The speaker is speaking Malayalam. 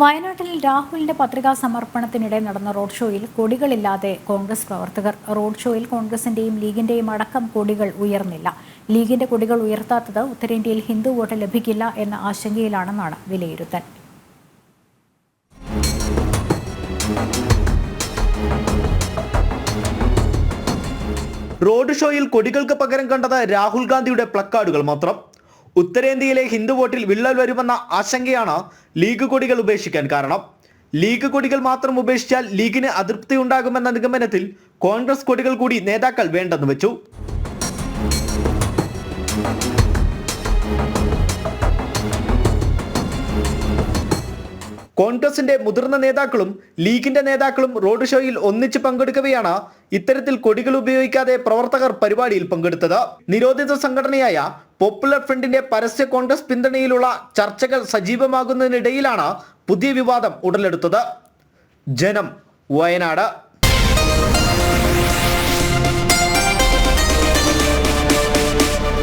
വയനാട്ടിൽ രാഹുലിന്റെ പത്രികാ സമർപ്പണത്തിനിടെ നടന്ന റോഡ് ഷോയിൽ കൊടികളില്ലാതെ കോൺഗ്രസ് പ്രവർത്തകർ. റോഡ് ഷോയിൽ കോൺഗ്രസിന്റെയും ലീഗിന്റെയും അടക്കം കൊടികൾ ഉയർന്നില്ല. ലീഗിന്റെ കൊടികൾ ഉയർത്താത്തത് ഉത്തരേന്ത്യയിൽ ഹിന്ദു വോട്ട് ലഭിക്കില്ല എന്ന ആശങ്കയിലാണെന്നാണ് വിലയിരുത്തൽ. റോഡ് ഷോയിൽ കൊടികൾക്ക് പകരം കണ്ടത് രാഹുൽ ഗാന്ധിയുടെ പ്ലക്കാർഡുകൾ മാത്രം. ഉത്തരേന്ത്യയിലെ ഹിന്ദു വോട്ടിൽ വിള്ളൽ വരുമെന്ന ആശങ്കയാണ് ലീഗ് കൊടികൾ ഉപേക്ഷിക്കാൻ കാരണം. ലീഗ് കൊടികൾ മാത്രം ഉപേക്ഷിച്ചാൽ ലീഗിന് അതൃപ്തി ഉണ്ടാകുമെന്ന നിഗമനത്തിൽ കോൺഗ്രസ് കൊടികൾ കൂടി നേതാക്കൾ വേണ്ടെന്ന് വെച്ചു. കോൺഗ്രസിന്റെ മുതിർന്ന നേതാക്കളും ലീഗിന്റെ നേതാക്കളും റോഡ് ഷോയിൽ ഒന്നിച്ച് പങ്കെടുക്കവെയാണ് ഇത്തരത്തിൽ കൊടികൾ ഉപയോഗിക്കാതെ പ്രവർത്തകർ പരിപാടിയിൽ പങ്കെടുത്തത്. നിരോധിത സംഘടനയായ പോപ്പുലർ ഫ്രണ്ടിന്റെ പരസ്യ കോൺഗ്രസ് പിന്തുണയിലുള്ള ചർച്ചകൾ സജീവമാകുന്നതിനിടയിലാണ് പുതിയ വിവാദം ഉടലെടുത്തത്. ജനം വയനാട്.